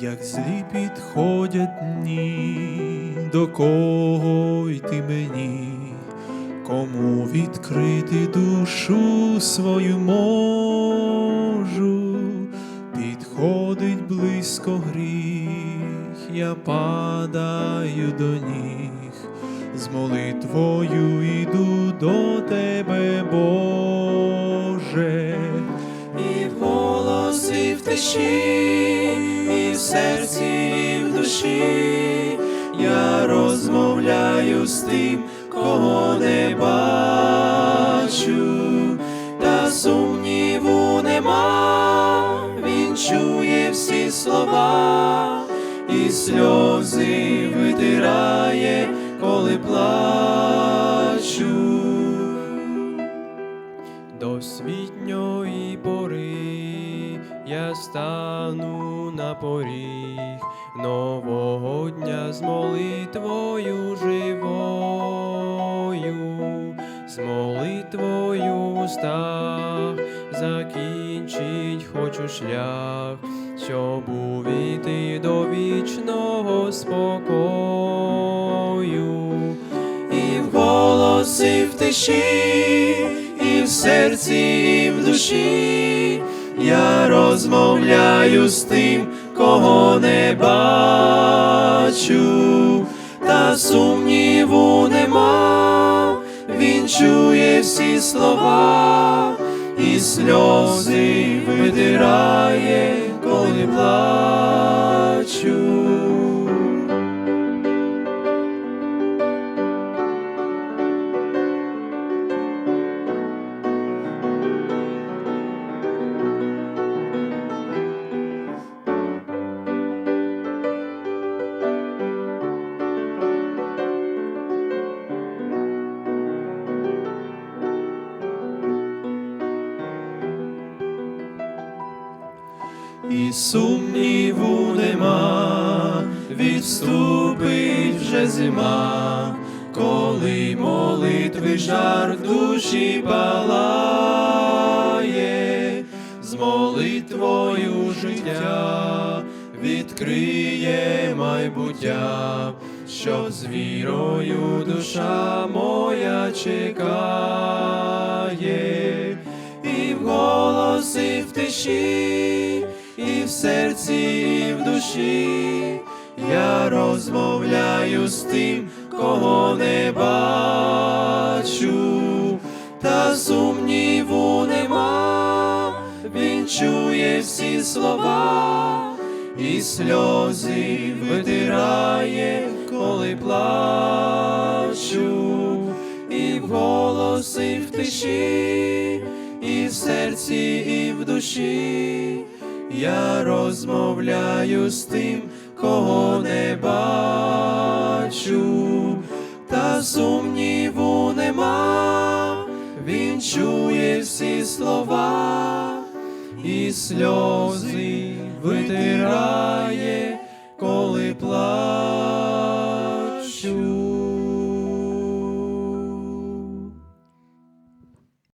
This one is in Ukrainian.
Злі підходять дні, до кого йти мені, кому відкрити душу свою можу, підходить близько гріх, я падаю до ніг, з молитвою йду до тебе, Боже, і в голосі в тиші, в серці, і в душі, я розмовляю з тим, кого не бачу, та сумніву нема, він чує всі слова, і сльози витирає, коли плачу. Я стану на поріг нового дня з молитвою живою, з молитвою в устах. Закінчить хочу шлях, щоб увійти до вічного спокою. І в голосі в тиші, і в серці, і в душі, я розмовляю з тим, кого не бачу, та сумніву нема, він чує всі слова, і сльози видирає, коли плачу. І сумніву нема, відступить вже зима, коли молитви жар душі палає, з молитвою життя відкриє майбуття, що з вірою душа моя чекає, і в голосі в тиші, і в серці, і в душі, я розмовляю з тим, кого не бачу, та сумніву нема, він чує всі слова, і сльози витирає, коли плачу, і в голоси в тиші, і в серці, і в душі, я розмовляю з тим, кого не бачу, та сумніву нема, він чує всі слова, і сльози витирає, коли плачу.